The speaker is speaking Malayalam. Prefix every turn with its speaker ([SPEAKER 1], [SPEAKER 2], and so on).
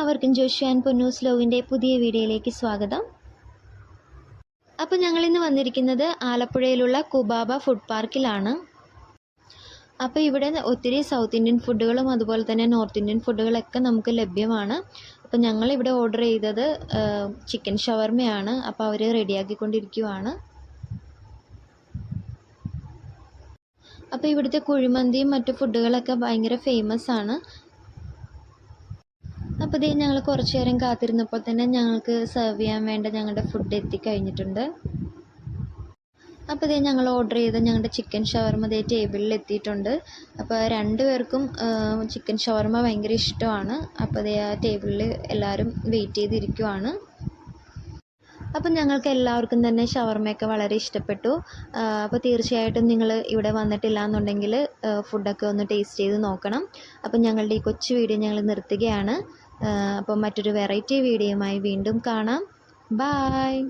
[SPEAKER 1] എല്ലാവർക്കും ജോഷു ആൻഡ് പൊന്നൂസ് ലോവിന്റെ പുതിയ വീഡിയോയിലേക്ക് സ്വാഗതം. അപ്പോൾ ഞങ്ങളിന്ന് വന്നിരിക്കുന്നത് ആലപ്പുഴയിലുള്ള കുബാബ ഫുഡ് പാർക്കിലാണ്. അപ്പോൾ ഇവിടെ ഒത്തിരി സൗത്ത് ഇന്ത്യൻ ഫുഡുകളും അതുപോലെ തന്നെ നോർത്ത് ഇന്ത്യൻ ഫുഡുകളൊക്കെ നമുക്ക് ലഭ്യമാണ്. അപ്പോൾ ഞങ്ങളിവിടെ ഓർഡർ ചെയ്തത് ചിക്കൻ ഷവർമയാണ്. അപ്പോൾ അവർ റെഡിയാക്കിക്കൊണ്ടിരിക്കുവാണ്. അപ്പോൾ ഇവിടുത്തെ കുഴിമന്തിയും മറ്റു ഫുഡുകളൊക്കെ ഭയങ്കര ഫേമസ് ആണ്. അപ്പോൾ ദേ ഞങ്ങൾ കുറച്ച് നേരം കാത്തിരുന്നപ്പോൾ തന്നെ ഞങ്ങൾക്ക് സെർവ് ചെയ്യാൻ വേണ്ട ഞങ്ങളുടെ ഫുഡ് എത്തിക്കഴിഞ്ഞിട്ടുണ്ട് അപ്പോൾ ദേ ഞങ്ങൾ ഓർഡർ ചെയ്ത ഞങ്ങളുടെ ചിക്കൻ ഷവർമ ദേ ടേബിളിൽ എത്തിയിട്ടുണ്ട്. അപ്പോൾ രണ്ട് പേർക്കും ചിക്കൻ ഷവർമ ഭയങ്കര ഇഷ്ടമാണ്. അപ്പോൾ ദേ ആ ടേബിളിൽ എല്ലാവരും വെയിറ്റ് ചെയ്തിരിക്കുവാണ്. അപ്പം ഞങ്ങൾക്ക് എല്ലാവർക്കും തന്നെ ഷവർമയൊക്കെ വളരെ ഇഷ്ടപ്പെട്ടു. അപ്പോൾ തീർച്ചയായിട്ടും നിങ്ങൾ ഇവിടെ വന്നിട്ടില്ല എന്നുണ്ടെങ്കിൽ ഫുഡൊക്കെ ഒന്ന് ടേസ്റ്റ് ചെയ്ത് നോക്കണം. അപ്പം ഞങ്ങളുടെ ഈ കൊച്ചു വീഡിയോ ഞങ്ങൾ നിർത്തുകയാണ്. അപ്പം മറ്റൊരു വെറൈറ്റി വീഡിയോയുമായി വീണ്ടും കാണാം. ബായ്